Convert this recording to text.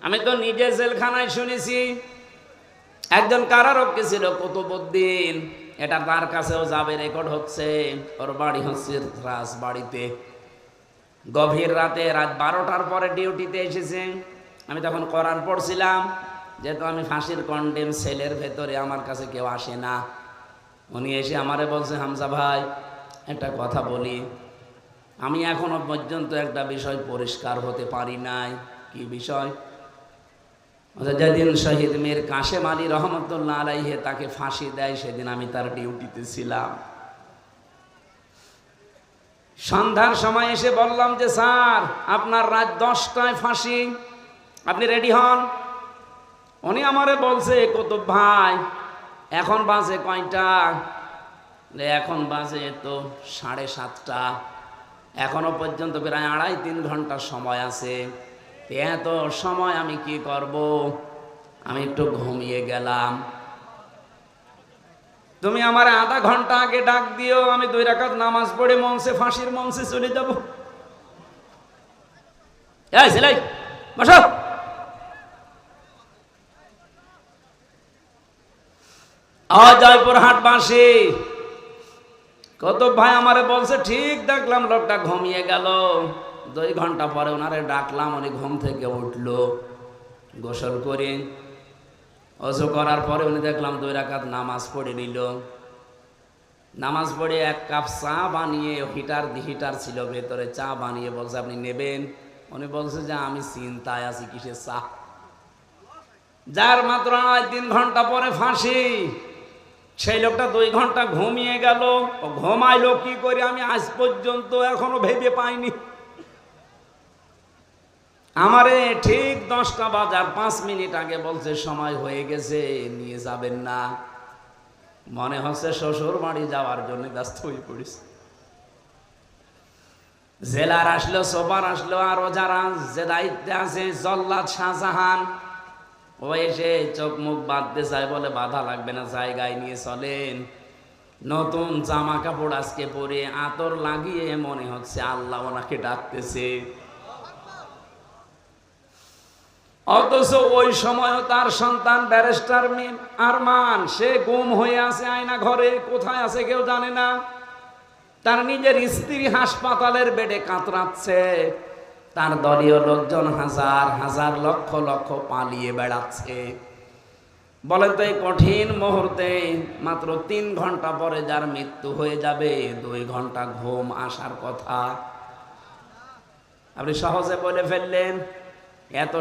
আমি তো নিজে জেলখানায় শুনেছি। একজন কারারক্ষী ছিল কুতুবুদ্দিন এটা তার কাছেও যাবে রেকর্ড হচ্ছে। ওর বাড়ি হচ্ছে রাজ বাড়িতে গভীর রাতে রাত বারোটার পরে ডিউটিতে এসেছে। আমি তখন কোরআন পড়ছিলাম। যেহেতু আমি ফাঁসির কন্ডেম সেলের ভেতরে, আমার কাছে কেউ আসে না। উনি এসে আমারে বলছে, হামজা ভাই, একটা কথা বলি। আমি এখনও পর্যন্ত একটা বিষয় পরিষ্কার হতে পারি নাই। কি বিষয়? যেদিন শহীদ মীর কাশেম আলী রহমতুল্লাহ আলাইহে তাকে ফাঁসি দেয়, সেদিন আমি তার ডিউটিতে ছিলাম। সন্ধ্যার সময় এসে বললাম যে, স্যার, আপনার রাত দশটায় ফাঁসি। আপনি রেডি হন? উনি আমারে বলছে কত ভাই, এখন বাজে কয়টা? এখন বাজে তো সাড়ে সাতটা। এখনও পর্যন্ত প্রায় আড়াই তিন ঘণ্টা সময় আছে। এত সময় আমি কি করব? আমি একটু ঘুমিয়ে গেলাম। তুমি আমার আধা ঘণ্টা আগে ডাক দিও, আমি দুই রাকাত নামাজ পড়ে মঞ্চে ফাঁসির মঞ্চে চলে যাব। জয়পুর হাট বাঁশি কত ভাই আমারে বলছে, ঠিক দেখলাম, লোকটা ঘুমিয়ে গেল। দুই ঘণ্টা পরে ওনারে ডাকলাম, উনি ঘুম থেকে উঠল, গোসল করে। অজু করার পরে উনি দেখলাম দুই রাকাত নামাজ পড়ে নিল। নামাজ পড়ে এক কাপ চা বানিয়ে, হিটার হিটার ছিল ভেতরে, চা বানিয়ে বলছে, আপনি নেবেন? উনি বলছে যে, আমি চিন্তায় আছি, কিসের চা? যার মাত্র তিন ঘণ্টা পরে ফাঁসি। সেই লোকটা দুই ঘণ্টা ঘুমিয়ে গেল। ও ঘুমাইলো কি করে আমি আজ পর্যন্ত এখনও ভেবে পাইনি। আমারে ঠিক দশটা বাজার পাঁচ মিনিট আগে বলছে, সময় হয়ে গেছে, নিয়ে যাবেন না। মনে হচ্ছে শ্বশুর বাড়ি যাওয়ার জন্য ব্যস্ত হয়ে পড়িস জেলার আসলো, সোবার আসলো, আরও যারা যে দায়িত্বে আছে, জল্লাদ শাহজাহান, ও এসে চোখ মুখ বাঁধতে চায় বলে বাধা লাগবে না, জায়গায় নিয়ে চলেন। নতুন জামা কাপড় আজকে পরে আতর লাগিয়ে মনে হচ্ছে আল্লাহ ওনাকে ডাকতেছে। অথচ ওই সময়ও তার সন্তান ব্যারিস্টার আরমান, সে গুম হয়ে আছে আয়না ঘরে, কোথায় আছে কেউ জানে না। তার নিজের স্ত্রী হাসপাতালের বেডে কাতরাচ্ছে। তার দলীয় লোকজন হাজার হাজার লক্ষ লক্ষ পালিয়ে বেড়াচ্ছে। বলেন তো এই কঠিন মুহূর্তে মাত্র তিন ঘণ্টা পরে যার মৃত্যু হয়ে যাবে, দুই ঘণ্টা ঘুম আসার কথা। আপনি সহজে বলে ফেললেন, এত